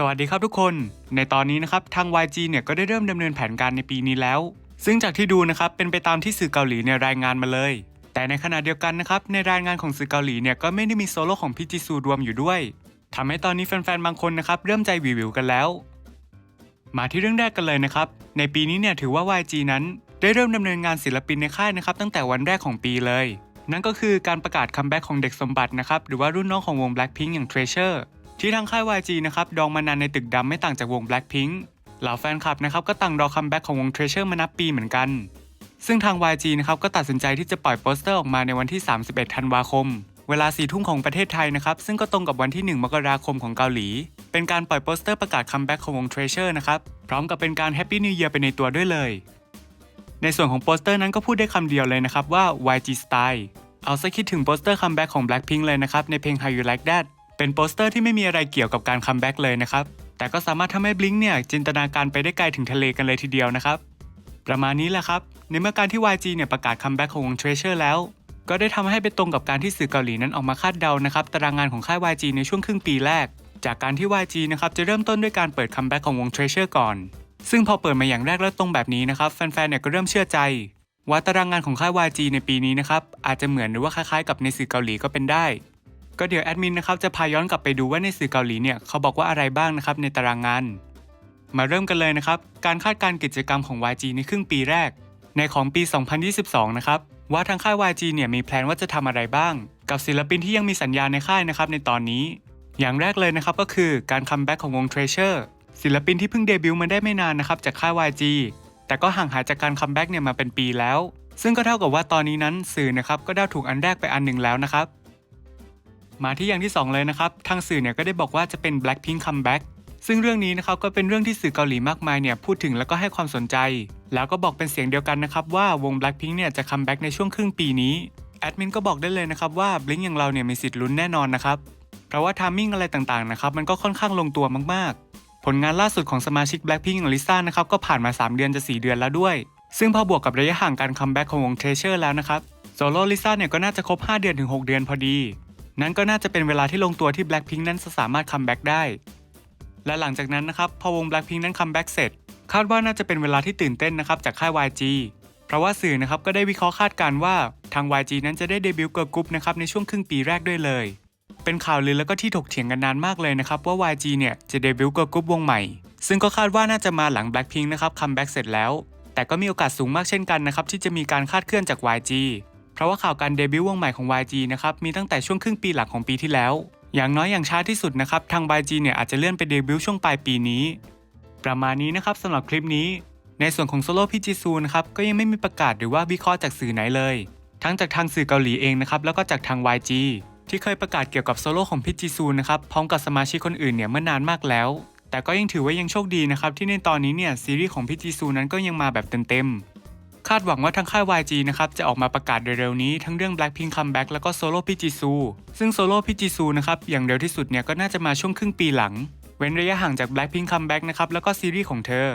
สวัสดีครับทุกคน ในตอนนี้นะครับทาง YG เนี่ยก็ได้เริ่มดำเนินแผนการในปีนี้แล้ว ซึ่งจากที่ดูนะครับเป็นไปตามที่สื่อเกาหลีเนี่ยรายงานมาเลย แต่ในขณะเดียวกันนะครับในรายงานของสื่อเกาหลีเนี่ยก็ไม่ได้มีโซโล่ของพี่จิซูรวมอยู่ด้วยทำให้ตอนนี้แฟนๆบางคนนะครับเริ่มใจวิวๆกันแล้ว มาที่เรื่องแรกกันเลยนะครับในปีนี้เนี่ยถือว่า YG นั้น ได้เริ่มดำเนินงานศิลปินในค่ายนะครับตั้งแต่วันแรกของปีเลย นั่นก็คือการประกาศคัมแบ็กของเด็กสมบัตินะครับหรือว่ารุ่นน้องของวง Blackpink อย่าง Treasure ที่ทางค่าย YG นะครับดองมานานในตึกดำไม่ต่างจากวง Blackpink เหล่าแฟนคลับนะครับก็ต่างรอคัมแบ็กของวง Treasure มานับปีเหมือนกัน ซึ่งทาง YG นะครับก็ตัดสินใจที่จะปล่อยโปสเตอร์ออกมาในวันที่ 31 ธันวาคม เวลา4ทุ่มของประเทศไทยนะครับซึ่งก็ตรงกับวันที่ 1 มกราคมของเกาหลี เป็นการปล่อยโปสเตอร์ประกาศคัมแบ็กของวง Treasure นะครับพร้อมกับเป็นการ Happy New Year ไปในตัวด้วยเลย ในส่วนของโปสเตอร์นั้นก็พูดได้คำเดียวเลยนะครับว่า YG Style เอาซะคิดถึงโปสเตอร์คัมแบ็กของ Blackpink เลยนะครับในเพลง How You Like That เป็นโปสเตอร์ที่ไม่มีอะไรเกี่ยวกับการคัมแบ็กเลยนะครับ แต่ก็สามารถทำให้ Blink เนี่ยจินตนาการไปได้ไกลถึงทะเลกันเลยทีเดียวนะครับ ประมาณนี้แหละครับ ในเมื่อการที่ YG เนี่ยประกาศคัมแบ็กของวง Treasure แล้ว ก็ได้ทำให้ไปตรงกับการที่สื่อเกาหลีนั้นออกมาคาดเดานะครับตารางงานของค่าย YG ในช่วงครึ่งปีแรก จากการที่ YG นะครับจะเริ่มต้นด้วยการเปิดคัมแบ็กของวง Treasure ก่อน ซึ่งพอเปิดมาอย่างแรกแล้วตรงแบบนี้นะครับแฟนๆเนี่ยก็เริ่มเชื่อใจว่าตารางงานของค่าย YG ในปีนี้นะครับอาจจะเหมือนหรือว่าคล้ายๆ กับในสื่อเกาหลีก็เป็นได้ ก็เดี๋ยวแอดมินนะครับจะพาย้อนกลับไปดูว่าในสื่อเกาหลีเนี่ยเขาบอกว่าอะไรบ้างนะครับในตารางงาน มาเริ่มกันเลยนะครับ การคาดการกิจกรรมของ YG ในครึ่งปีแรก ในของปี 2022 นะครับว่าทางค่าย YG เนี่ยมีแพลนว่าจะทำอะไรบ้าง กับศิลปินที่ยังมีสัญญาในค่ายนะครับในตอนนี้ อย่างแรกเลยนะครับก็คือการคัมแบ็กของวง Treasure ศิลปินที่เพิ่งเดบิวต์มาได้ไม่นานนะครับจากค่าย YG แต่ก็ห่างหายจากการคัมแบ็กเนี่ยมาเป็นปีแล้ว ซึ่งก็เท่ากับว่าตอนนี้นั้นสื่อนะครับก็ได้ถูกอันแรกไปอันหนึ่งแล้วนะครับ มาที่อย่างที่ 2 เลยนะครับ ทางสื่อเนี่ยก็ได้บอกว่าจะเป็น Blackpink comeback ซึ่งเรื่องนี้นะครับก็เป็นเรื่องที่สื่อเกาหลีมากมายเนี่ยพูดถึงแล้วก็ให้ความสนใจ แล้วก็บอกเป็นเสียงเดียวกันนะครับว่าวง Blackpink เนี่ยจะคัมแบ็กในช่วงครึ่งปีนี้แอดมินก็บอกได้เลยนะครับว่า Blink อย่างเราเนี่ยมีสิทธิ์ลุ้นแน่นอนนะครับเพราะว่าทามมิ่งอะไรต่างๆนะครับมันก็ค่อนข้างลงตัวมากๆ ผลงานล่าสุดของสมาชิก Blackpink อย่างลิซ่านะครับก็ผ่านมา 3 เดือนจะ 4 เดือนแล้วด้วย ซึ่งพอบวกกับระยะห่างการคัมแบ็กของวง Treasure แล้วนะครับโซโล่ลิซ่าเนี่ยก็น่าจะครบ 5 เดือนถึง 6 เดือนพอดี นั่นก็น่าจะเป็นเวลาที่ลงตัวที่ Blackpink นั้นจะสามารถคัมแบ็กได้ และหลังจากนั้นนะครับพอวง Blackpink นั้นคัมแบ็กเสร็จ คาดว่าน่าจะเป็นเวลาที่ตื่นเต้นนะครับจากค่าย YG เพราะว่าสื่อนะครับก็ได้วิเคราะห์คาดการณ์ว่าทาง YG นั้นจะได้เดบิวต์เกิร์ลกรุ๊ปนะครับในช่วงครึ่งปีแรกด้วยเลย เป็นข่าวลือแล้วก็ที่ถกเถียงกันนานมากเลยนะครับว่า YG เนี่ยจะเดบิวต์เกิร์ลกรุ๊ปวงใหม่ ซึ่งก็คาดว่าน่าจะมาหลัง Blackpink นะครับคัมแบ็กเสร็จแล้ว แต่ก็มีโอกาสสูงมากเช่นกันนะครับที่จะมีการคาดเคลื่อนจาก YG เพราะว่าข่าวการเดบิวต์วงใหม่ของ YG นะครับมีตั้งแต่ช่วงครึ่งปีหลังของปีที่แล้ว อย่างน้อยอย่างช้าที่สุดนะครับทาง YG เนี่ยอาจจะเลื่อนไปเดบิวต์ช่วงปลายปีนี้ ประมาณนี้นะครับสำหรับคลิปนี้ ในส่วนของโซโล่พี่จิซูนะครับก็ยังไม่มีประกาศหรือว่าวิเคราะห์จากสื่อไหนเลย ทั้งจากทางสื่อเกาหลีเองนะครับแล้วก็จากทาง YG ที่เคยประกาศเกี่ยวกับโซโล่ของพี่จิซูนะครับพร้อมกับสมาชิกคนอื่นเนี่ยเมื่อนานมากแล้ว แต่ก็ยังถือว่ายังโชคดีนะครับที่ในตอนนี้เนี่ยซีรีส์ของพี่จิซูนั้นก็ยังมาแบบเต็มๆ คาดหวังว่าทางค่าย YG นะครับจะออกมาประกาศเร็วๆนี้ทั้งเรื่อง Blackpink Comeback แล้วก็โซโล่พี่จิซูซึ่งโซโล่พี่จิซูนะครับอย่างเร็วที่สุดเนี่ยก็น่าจะมาช่วงครึ่งปีหลัง เว้นระยะห่างจาก Blackpink Comeback นะครับแล้วก็ซีรีส์ของเธอ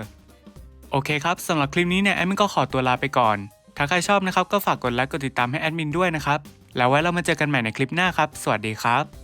โอเคครับสำหรับคลิปนี้เนี่ยแอดมินก็ขอตัวลาไปก่อน ถ้าใครชอบนะครับก็ฝากกดไลค์กดติดตามให้แอดมินด้วยนะครับแล้วไว้เรามาเจอกันใหม่ในคลิปหน้าครับ สวัสดีครับ